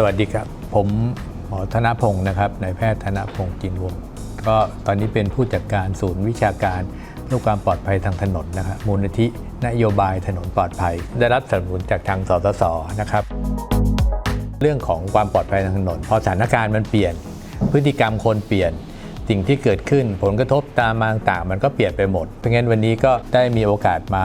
สวัสดีครับ ผมหมอธนพงศ์นะครับนายแพทย์ธนพงศ์จินวงศ์ก็ตอนนี้เป็นผู้จัดการศูนย์วิชาการเรื่องความปลอดภัยทางถนนนะครับมูลนิธินโยบายถนนปลอดภัย ได้รับสนับสนุนจากทางสสสนะครับ เรื่องของความปลอดภัยทางถนน พอสถานการณ์มันเปลี่ยน พฤติกรรมคนเปลี่ยน สิ่งที่เกิดขึ้น ผลกระทบตามมาต่างมันก็เปลี่ยนไปหมด เพราะงั้นวันนี้ก็ได้มีโอกาสมา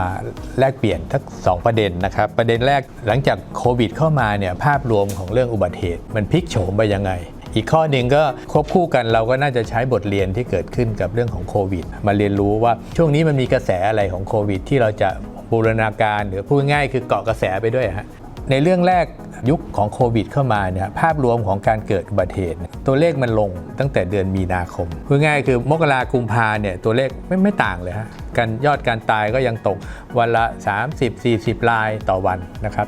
แลกเปลี่ยนทั้งสองประเด็นนะครับ ประเด็นแรกหลังจากโควิดเข้ามาเนี่ยภาพรวมของเรื่องอุบัติเหตุ มันพลิกโฉมไปยังไงอีกข้อหนึ่งก็ควบคู่กันเราก็น่าจะใช้บทเรียนที่เกิดขึ้นกับเรื่องของโควิด มาเรียนรู้ว่าช่วงนี้มันมีกระแสอะไรของโควิด ที่เราจะบูรณาการหรือพูดง่ายคือเกาะกระแสไปด้วยฮะในเรื่องแรก ยุคของโควิดเข้ามาเนี่ยภาพรวมของการเกิดอุบัติเหตุ ตัวเลขมันลงตั้งแต่เดือนมีนาคมพูดง่ายคือมกรากุมภาเนี่ยตัวเลขไม่ไม่ต่างเลยฮะการยอดการตายก็ยังตกวันละ 30-40 รายต่อวันนะครับ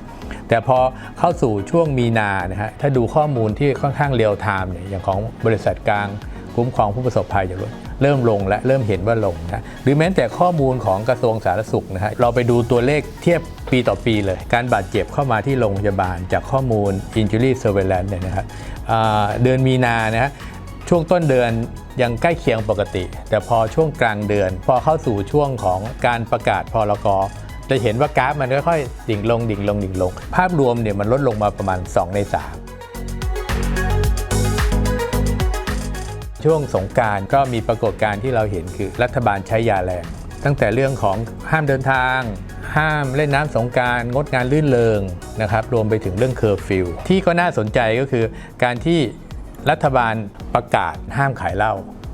แต่พอเข้าสู่ช่วงมีนานะฮะถ้าดูข้อมูลที่ค่อนข้างเรียลไทม์เนี่ยอย่างของบริษัทกลางคุ้มครองผู้ประสบภัยจากรถ เริ่มลงและเริ่มเห็นว่าลงนะหรือแม้แต่ข้อมูลของกระทรวงสาธารณสุขนะฮะเราไปดูตัวเลขเทียบปีต่อปีเลย การบาดเจ็บเข้ามาที่โรงพยาบาลจากข้อมูล injury surveillance เนี่ยนะครับเดือนมีนานะฮะช่วงต้นเดือนยังใกล้เคียงปกติ แต่พอช่วงกลางเดือน พอเข้าสู่ช่วงของการประกาศพรกจะเห็นว่ากราฟมันค่อยๆ ดิ่งลงดิ่งลงดิ่งลง ภาพรวมเนี่ยมันลดลงมาประมาณ 2 ใน 3 ช่วงสงการก็มีปรากฏการณ์ที่เราเห็นคือรัฐบาลใช้ยาแรง ตั้งแต่เรื่องของห้ามเดินทาง ห้ามเล่นน้ำสงการงดงานลื่นเลงนะครับรวมไปถึงเรื่องเคอร์ฟิวที่ก็น่าสนใจก็คือ การที่รัฐบาลประกาศห้ามขายเหล้า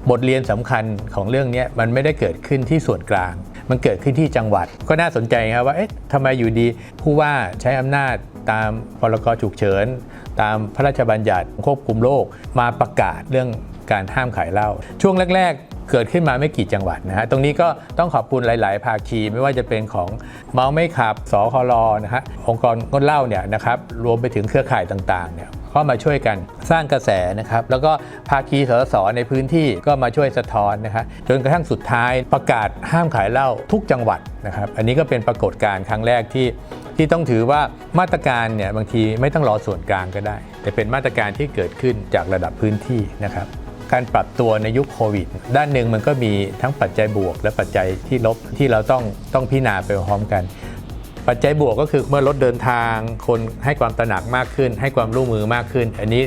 บทเรียนสำคัญของเรื่องนี้มันไม่ได้เกิดขึ้นที่ส่วนกลาง มันเกิดขึ้นที่จังหวัด ก็น่าสนใจครับว่าเอ๊ะทำไมอยู่ดีผู้ว่าใช้อำนาจตามพรกฉุกเฉิน ตามพระราชบัญญัติควบคุมโรคมาประกาศเรื่อง การห้ามขายเหล้าช่วงแรก ๆ เกิดขึ้นมาไม่กี่จังหวัดนะฮะตรงนี้ก็ต้องขอบคุณหลาย ๆ ภาคีไม่ว่าจะเป็นของเมาไม่ขับสคลนะฮะองค์กรงดเหล้าเนี่ยนะครับรวมไปถึงเครือข่ายต่าง ๆ เนี่ยก็มาช่วยกันสร้างกระแสนะครับ แล้วก็ภาคีสสในพื้นที่ก็มาช่วยสะท้อนนะครับจนกระทั่งสุดท้ายประกาศห้ามขายเหล้าทุกจังหวัดนะครับ อันนี้ก็เป็นปรากฏการณ์ครั้งแรกที่ที่ต้องถือว่ามาตรการเนี่ยบางทีไม่ต้องรอส่วนกลางก็ได้ แต่เป็นมาตรการที่เกิดขึ้นจากระดับพื้นที่นะครับ การปรับตัวในยุคโควิด ด้านหนึ่งมันก็มีทั้งปัจจัยบวก และปัจจัยที่ลบที่เราต้องต้องพิจารณาไปพร้อมกัน ปัจจัยบวกก็คือเมื่อรถเดินทาง คนให้ความตระหนักมากขึ้น ให้ความร่วมมือมากขึ้น อันนี้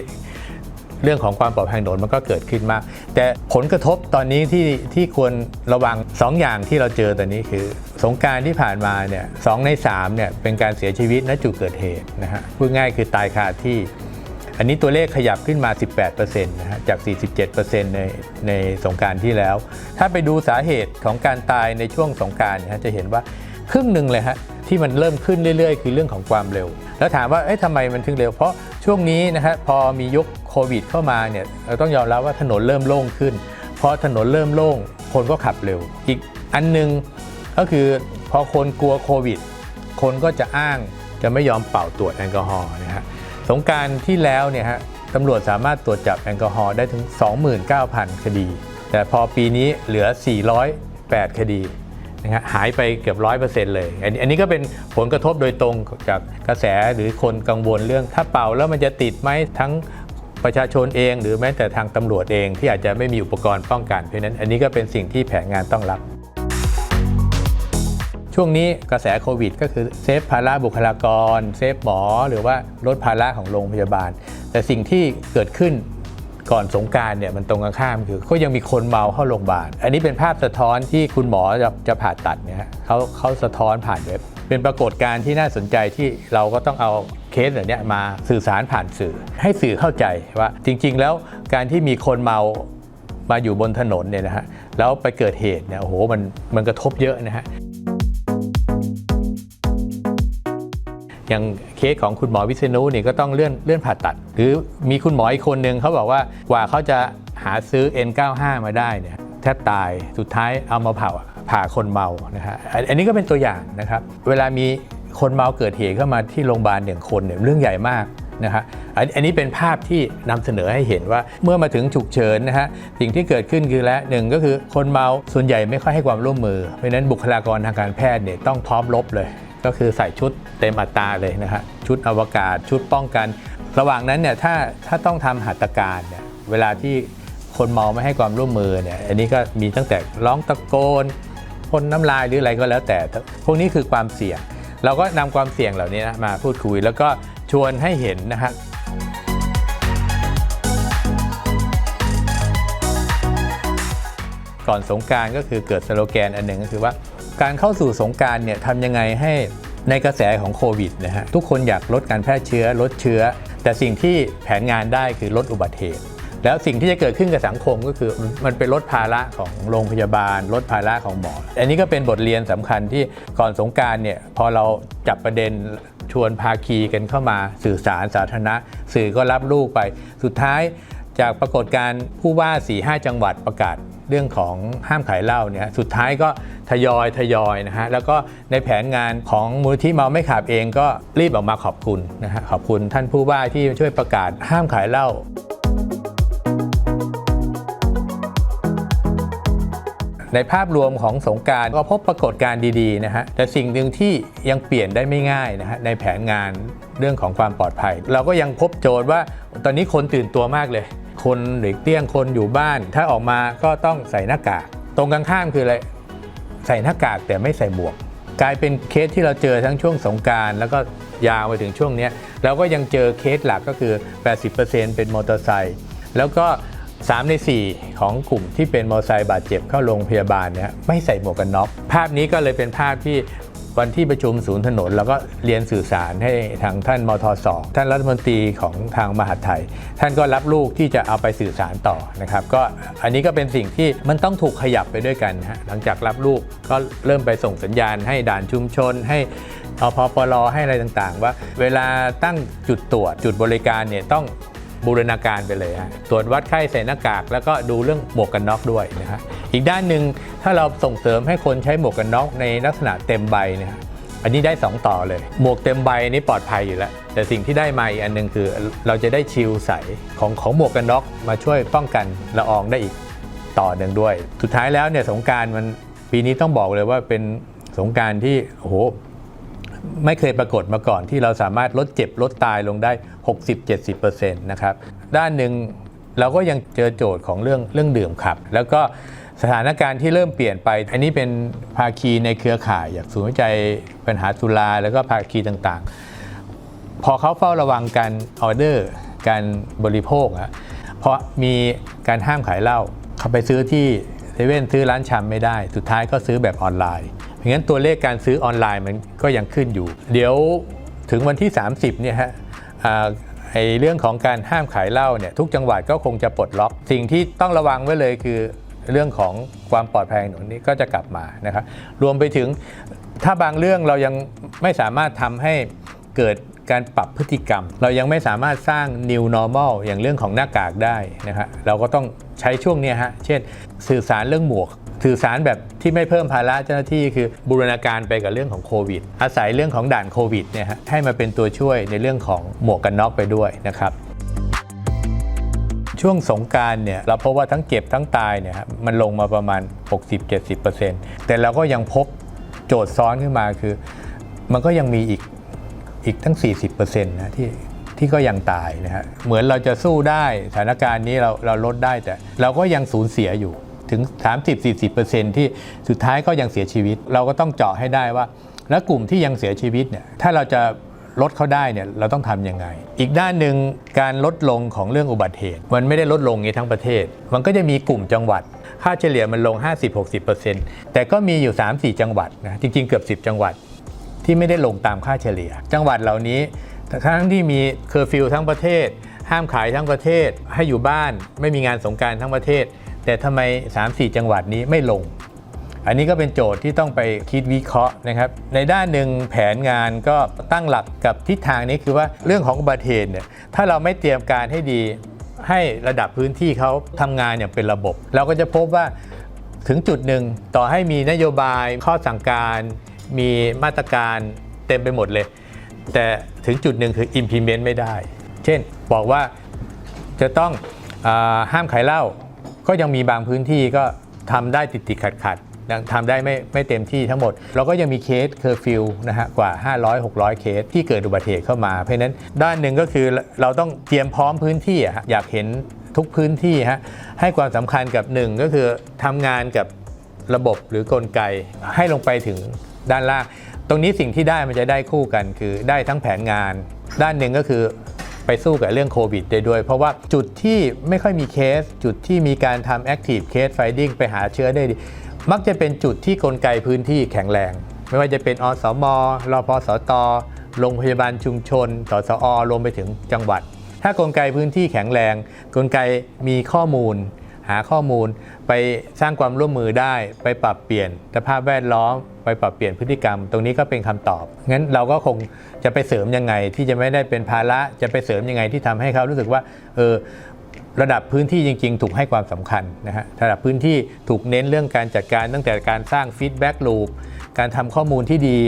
เรื่องของความปลอดภัยถนนมันก็เกิดขึ้นมาก แต่ผลกระทบตอนนี้ที่ที่ควรระวัง 2ออย่างที่เราเจอตอนนี้คือ สงการที่ผ่านมาเนี่ยสองใน3เนี่ยเป็นการเสียชีวิตณจุดเกิดเหตุนะฮะพูดง่ายคือตายคาที่ อันนี้ตัวเลขขยับขึ้นมา 18%นะฮะจาก 47%ในในสงการที่แล้ว ถ้าไปดูสาเหตุของการตายในช่วงสงการเนี่ยฮะจะเห็นว่าครึ่งหนึ่งเลยฮะที่มันเริ่มขึ้นเรื่อยๆ คือเรื่องของความเร็ว แล้วถามว่าเอ๊ะทำไมมันถึงเร็ว เพราะช่วงนี้นะฮะพอมียุคโควิดเข้ามาเนี่ยเราต้องยอมรับว่าถนนเริ่มโล่งขึ้นพอถนนเริ่มโล่งคนก็ขับเร็ว อีกอันหนึงก็คือพอคนกลัวโควิด คนก็จะอ้างจะไม่ยอมเป่าตรวจแอลกอฮอล์นะฮะ สงการที่แล้วเนี่ยฮะตำรวจสามารถตรวจจับแอลกอฮอล์ได้ถึง 29,000 คดี แต่พอปีนี้เหลือ 408 คดีนะฮะหายไปเกือบ 100%เลยอันนี้อันนี้ก็เป็นผลกระทบโดยตรงจากกระแสหรือคนกังวลเรื่องถ้าเป่าแล้วมันจะติดไหมทั้งประชาชนเองหรือแม้แต่ทางตำรวจเองที่อาจจะไม่มีอุปกรณ์ป้องกันเพราะฉะนั้นอันนี้ก็เป็นสิ่งที่แผนงานต้องรับ ช่วงนี้กระแสโควิด ก็คือเซฟภาระบุคลากร เซฟหมอ หรือว่าลดภาระของโรงพยาบาล แต่สิ่งที่เกิดขึ้นก่อนสงการเนี่ยมันตรงกันข้ามคือก็ยังมีคนเมาเข้าโรงพยาบาล อันนี้เป็นภาพสะท้อนที่คุณหมอจะจะผ่าตัดเนี่ยเขาเขาสะท้อนผ่านเว็บ เป็นปรากฏการณ์ที่น่าสนใจที่เราก็ต้องเอาเคสแบบเนี้มาสื่อสารผ่านสื่อ ให้สื่อเข้าใจว่าจริง ๆ แล้วการที่มีคนเมามาอยู่บนถนนเนี่ยนะฮะแล้วไปเกิดเหตุเนี่ยโอ้โหมันมันกระทบเยอะนะฮะ อย่างเคสของคุณหมอวิษณุเนี่ยก็ต้องเลื่อนเลื่อนผ่าตัด หรือมีคุณหมออีกคนหนึ่งเขาบอกว่ากว่าเขาจะหาซื้อ N95 มาได้เนี่ยแทบตายสุดท้ายเอามาเผาผ่าคนเมานะฮะอันอันนี้ก็เป็นตัวอย่างนะครับ เวลามีคนเมาเกิดเหตุเข้ามาที่โรงพยาบาลหนึ่งคนเนี่ยเรื่องใหญ่มากนะฮะอันอันนี้เป็นภาพที่นำเสนอให้เห็นว่าเมื่อมาถึงฉุกเฉินนะฮะสิ่งที่เกิดขึ้นคือและหนึ่งก็คือคนเมาส่วนใหญ่ไม่ค่อยให้ความร่วมมือ เพราะฉะนั้นบุคลากรทางการแพทย์เนี่ยต้องพร้อมรบเลย ก็คือใส่ชุดเต็มอัตราเลยนะฮะชุดอวกาศชุดป้องกัน ระหว่างนั้นเนี่ยถ้าถ้าต้องทำหัตถการเนี่ยเวลาที่คนเมาไม่ให้ความร่วมมือเนี่ยอันนี้ก็มีตั้งแต่ร้องตะโกนพ่นน้ำลายหรืออะไรก็แล้วแต่ พวกนี้คือความเสี่ยง เราก็นำความเสี่ยงเหล่านี้นะมาพูดคุย แล้วก็ชวนให้เห็นนะฮะก่อนสงการก็คือเกิดสโลแกนอันหนึ่งก็คือว่า การเข้าสู่สงการเนี่ยทำยังไงให้ในกระแสของโควิดนะฮะทุกคนอยากลดการแพร่เชื้อลดเชื้อ แต่สิ่งที่แผนงานได้คือลดอุบัติเหตุ แล้วสิ่งที่จะเกิดขึ้นกับสังคมก็คือมันเป็นลดภาระของโรงพยาบาล ลดภาระของหมอ อันนี้ก็เป็นบทเรียนสำคัญที่ก่อนสงการเนี่ยพอเราจับประเด็นชวนภาคีกันเข้ามาสื่อสารสาธารณะ สื่อก็รับลูกไป สุดท้ายจากปรากฏการผู้ว่า4-5 จังหวัดประกาศ เรื่องของห้ามขายเหล้าเนี่ยสุดท้ายก็ทยอยทยอยนะฮะแล้วก็ในแผนงานของมูลที่เมาไม่ขับเองก็รีบออกมาขอบคุณนะฮะขอบคุณท่านผู้ว่าที่ช่วยประกาศห้ามขายเหล้าในภาพรวมของสงการก็พบปรากฏการณ์ดีๆนะฮะแต่สิ่งหนึ่งที่ยังเปลี่ยนได้ไม่ง่ายนะฮะในแผนงานเรื่องของความปลอดภัย เราก็ยังพบโจทย์ว่าตอนนี้คนตื่นตัวมากเลย คนหลีกเลี่ยงคนอยู่บ้าน ถ้าออกมาก็ต้องใส่หน้ากาก ตรงกันข้ามคืออะไรใส่หน้ากากแต่ไม่ใส่หมวก กลายเป็นเคสที่เราเจอทั้งช่วงสงการแล้วก็ยาวไปถึงช่วงนี้ยแล้วก็ยังเจอเคสหลักก็คือ 80%เป็นมอเตอร์ไซค์แล้วก็ 3 ใน 4 ของกลุ่มที่เป็นมอเตอร์ไซค์บาดเจ็บเข้าโรงพยาบาลเนี่ยไม่ใส่หมวกกันน็อกภาพนี้ก็เลยเป็นภาพที่ วันที่ประชุมศูนย์ถนน แล้วก็เรียนสื่อสารให้ทางท่านมทสท่านรัฐมนตรีของทางมหาดไทย ท่านก็รับลูกที่จะเอาไปสื่อสารต่อนะครับ ก็อันนี้ก็เป็นสิ่งที่มันต้องถูกขยับไปด้วยกันฮะหลังจากรับลูกก็เริ่มไปส่งสัญญาณให้ด่านชุมชนให้อพปลให้อะไรต่างๆ ว่า เวลาตั้งจุดตรวจจุดบริการเนี่ยต้อง บูรณาการไปเลยฮะตรวจวัดไข้ใส่หน้ากาก แล้วก็ดูเรื่องหมวกกันน็อกด้วยนะฮะอีกด้านหนึ่งถ้าเราส่งเสริมให้คนใช้หมวกกันน็อกในลักษณะเต็มใบเนี่ยฮะอันนี้ได้ 2 ต่อเลย หมวกเต็มใบนี่ปลอดภัยอยู่แล้ว แต่สิ่งที่ได้มาอีกอันหนึงคือเราจะได้ชิลใสของของหมวกกันน็อกมาช่วยป้องกันละอองได้อีกต่อหนึ่งด้วย สุดท้ายแล้วเนี่ยสงการมันปีนี้ต้องบอกเลยว่าเป็นสงการที่โอ้โห ไม่เคยปรากฏมาก่อนที่เราสามารถลดเจ็บลดตายลงได้ 60-70%นะครับด้านหนึ่งเราก็ยังเจอโจทย์ของเรื่องเรื่องดื่มขับ แล้วก็สถานการณ์ที่เริ่มเปลี่ยนไป อันนี้เป็นภาคีในเครือข่ายอย่างศูนย์วิจัยปัญหาสุราแล้วก็ภาคีต่างๆ พอเขาเฝ้าระวังการออเดอร์ การบริโภคอะเพราะมีการห้ามขายเหล้าเขาไปซื้อที่เซเว่นซื้อร้านชำไม่ได้ สุดท้ายก็ซื้อแบบออนไลน์ ราะงั้นตัวเลขการซื้อออนไลน์มันก็ยังขึ้นอยู่ เดี๋ยวถึงวันที่ 30เนี่ยฮะไอเรื่องของการห้ามขายเหล้าเนี่ยทุกจังหวัดก็คงจะปลดล็อก สิ่งที่ต้องระวังไว้เลยคือเรื่องของความปลอดภัยของถนนี้ก็จะกลับมานะครับรวมไปถึงถ้าบางเรื่องเรายังไม่สามารถทำให้เกิดการปรับพฤติกรรม เรายังไม่สามารถสร้าง new normal อย่างเรื่องของหน้ากากได้นะครับเราก็ต้อง ใช้ช่วงนี้ฮะ เช่น สื่อสารเรื่องหมวก สื่อสารแบบที่ไม่เพิ่มภาระเจ้าหน้าที่คือบูรณาการไปกับเรื่องของโควิด อาศัยเรื่องของด่านโควิดเนี่ยฮะให้มาเป็นตัวช่วยในเรื่องของหมวกกันน็อกไปด้วยนะครับช่วงสงการเนี่ยเราพบว่าทั้งเจ็บทั้งตายเนี่ยฮะมันลงมาประมาณ 60-70%แต่เราก็ยังพบโจทย์ซ้อนขึ้นมาคือ มันก็ยังมีอีกอีกทั้ง 40%นะที่ ที่ก็ยังตายนะฮะเหมือนเราจะสู้ได้สถานการณ์นี้เราเราลดได้แต่ เราก็ยังสูญเสียอยู่ถึง 30-40%ที่สุดท้ายก็ยังเสียชีวิต เราก็ต้องเจาะให้ได้ว่า แล้วกลุ่มที่ยังเสียชีวิตเนี่ยถ้าเราจะลดเขาได้เนี่ยเราต้องทำยังไง อีกด้านหนึ่งการลดลงของเรื่องอุบัติเหตุ มันไม่ได้ลดลงงนี้ทั้งประเทศ มันก็จะมีกลุ่มจังหวัด ค่าเฉลี่ยมันลง 50-60%แต่ก็มีอยู่ 3-4 จังหวัดนะจริงๆเกือบ 10 จังหวัด ที่ไม่ได้ลงตามค่าเฉลี่ย จังหวัดเหล่านี้ ทั้งที่มีเคอร์ฟิวทั้งประเทศ ห้ามขายทั้งประเทศ ให้อยู่บ้านไม่มีงานสงการทั้งประเทศ แต่ทำไม 3-4 จังหวัดนี้ไม่ลง อันนี้ก็เป็นโจทย์ที่ต้องไปคิดวิเคราะห์นะครับ ในด้านหนึ่งแผนงานก็ตั้งหลักกับทิศทางนี้คือว่าเรื่องของอุบัติเหตุเนี่ยถ้าเราไม่เตรียมการให้ดี ให้ระดับพื้นที่เขาทำงานอย่างเป็นระบบ เราก็จะพบว่าถึงจุดหนึ่งต่อให้มีนโยบายข้อสั่งการ มีมาตรการเต็มไปหมดเลย แต่ถึงจุดหนึ่งคือ implement ไม่ได้ เช่นบอกว่าจะต้องอห้ามขายเหล้าก็ยังมีบางพื้นที่ก็ทำได้ติดติดขัดขัดๆทำได้ไม่ไม่เต็มที่ทั้งหมด เราก็ยังมีเคสเคอร์ฟิวนะฮะกว่า 500-600 เคสที่เกิดอุบัติเหตุเข้ามา เพราะนั้นด้านหนึ่งก็คือเราต้องเตรียมพร้อมพื้นที่อะอยากเห็นทุกพื้นที่ฮะให้ความสำคัญกับหนึ่งก็คือทำงานกับระบบหรือกลไกให้ลงไปถึงด้านล่าง ตรงนี้สิ่งที่ได้มันจะได้คู่กัน คือได้ทั้งแผนงาน ด้านหนึ่งก็คือไปสู้กับเรื่องโควิดได้ด้วย เพราะว่าจุดที่ไม่ค่อยมีเคส จุดที่มีการทำ Active Case Finding ไปหาเชื้อได้ดีมักจะเป็นจุดที่กลไกพื้นที่แข็งแรง ไม่ว่าจะเป็นอสมรอพสตโรงพยาบาลชุมชนสสอรวมไปถึงจังหวัด ถ้ากลไกพื้นที่แข็งแรง กลไกมีข้อมูล หาข้อมูล ไปสร้างความร่วมมือได้ ไปปรับเปลี่ยนสภาพแวดล้อม ไปปรับเปลี่ยนพฤติกรรม ตรงนี้ก็เป็นคำตอบ งั้นเราก็คงจะไปเสริมยังไงที่จะไม่ได้เป็นภาระจะไปเสริมยังไงที่ทำให้เขารู้สึกว่าเออระดับพื้นที่จริง ๆ ถูกให้ความสำคัญนะฮะระดับพื้นที่ถูกเน้นเรื่องการจัดการตั้งแต่การสร้างฟีดแบ็กลูปการทำข้อมูลที่ดี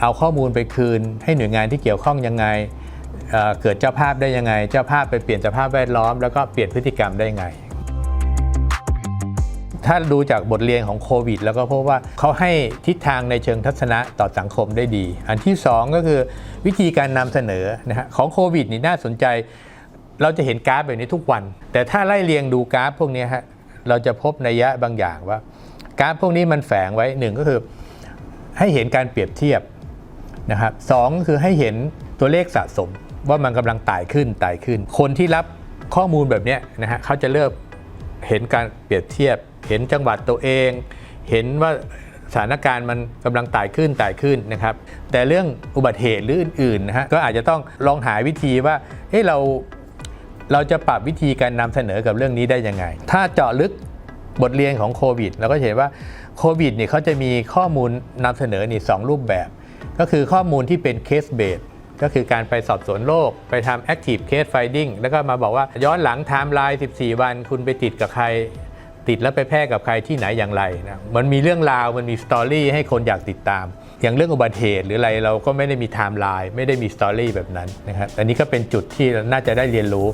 เอาข้อมูลไปคืน ให้หน่วยงานที่เกี่ยวข้องยังไงเเกิดเจ้าภาพได้ยังไง เจ้าภาพไปเปลี่ยนสภาพแวดล้อมแล้วก็เปลี่ยนพฤติกรรมได้ยังไง ถ้าดูจากบทเรียนของโควิด แล้วก็พบว่าเขาให้ทิศทางในเชิงทัศนะต่อสังคมได้ดี อันที่ 2 ก็คือวิธีการนำเสนอนะฮะของโควิดนี่น่าสนใจ เราจะเห็นกราฟแบบนี้ทุกวัน แต่ถ้าไล่เรียงดูกราฟพวกนี้ฮะเราจะพบนัยยะบางอย่างว่ากราฟพวกนี้มันแฝงไว้หนึ่งก็คือ ให้เห็นการเปรียบเทียบนะครับสองคือให้เห็นตัวเลขสะสมว่ามันกำลังไต่ขึ้นไต่ขึ้น คนที่รับข้อมูลแบบนี้นะฮะเขาจะเริ่มเห็นการเปรียบเทียบ เห็นจังหวัดตัวเอง เห็นว่าสถานการณ์มันกำลังไต่ขึ้นไต่ขึ้นนะครับ แต่เรื่องอุบัติเหตุหรืออื่นๆนะฮะก็อาจจะต้องลองหาวิธีว่าเฮ้เราเราจะปรับวิธีการนำเสนอกับเรื่องนี้ได้ยังไง ถ้าเจาะลึกบทเรียนของโควิดเราก็เห็นว่าโควิดเนี่ยเขาจะมีข้อมูลนำเสนอนี่สองรูปแบบ ก็คือข้อมูลที่เป็นเคสเบสก็คือการไปสอบสวนโรคไปทำ active case finding แล้วก็มาบอกว่าย้อนหลังไทม์ไลน์ 14 วัน คุณไปติดกับใคร ติดแล้วไปแพร่กับใครที่ไหนอย่างไรนะมันมีเรื่องราวมันมีสตอรี่ให้คนอยากติดตาม อย่างเรื่องอุบัติเหตุหรืออะไรเราก็ไม่ได้มีไทม์ไลน์ไม่ได้มีสตอรี่แบบนั้นนะครับอันนี้ก็เป็นจุดที่น่าจะได้เรียนรู้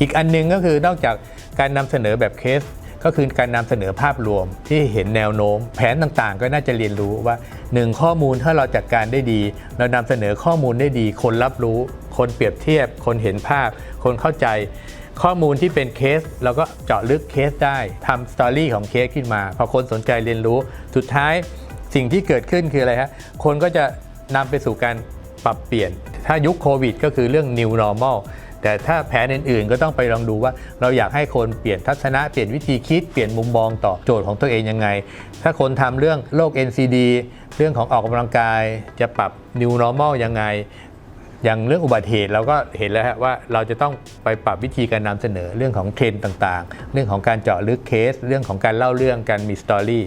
อีกอันหนึงก็คือนอกจากการนำเสนอแบบเคสก็คือการนำเสนอภาพรวมที่เห็นแนวโน้ม แผนต่างๆ ก็น่าจะเรียนรู้ว่า 1 ข้อมูลถ้าเราจัดการได้ดี เรานำเสนอข้อมูลได้ดี คนรับรู้ คนเปรียบเทียบ คนเห็นภาพ คนเข้าใจ ข้อมูลที่เป็นเคสเราก็เจาะลึกเคสได้ทำสตอรี่ของเคสขึ้นมา พอคนสนใจเรียนรู้ สุดท้ายสิ่งที่เกิดขึ้นคืออะไรฮะคนก็จะนำไปสู่การปรับเปลี่ยน ถ้ายุคโควิดก็คือเรื่อง new normal แต่ถ้าแผนอื่นๆ ก็ต้องไปลองดูว่า เราอยากให้คนเปลี่ยนทัศนะ เปลี่ยนวิธีคิด เปลี่ยนมุมมองต่อโจทย์ของตัวเองยังไง ถ้าคนทำเรื่องโรค NCD เรื่องของออกกำลังกาย จะปรับ new normal ยังไง อย่างเรื่องอุบัติเหตุเราก็เห็นแล้วฮะว่าเราจะต้องไปปรับวิธีการนำเสนอเรื่องของเทรนด์ต่างๆ เรื่องของการเจาะลึกเคส เรื่องของการเล่าเรื่องการมีสตอรี่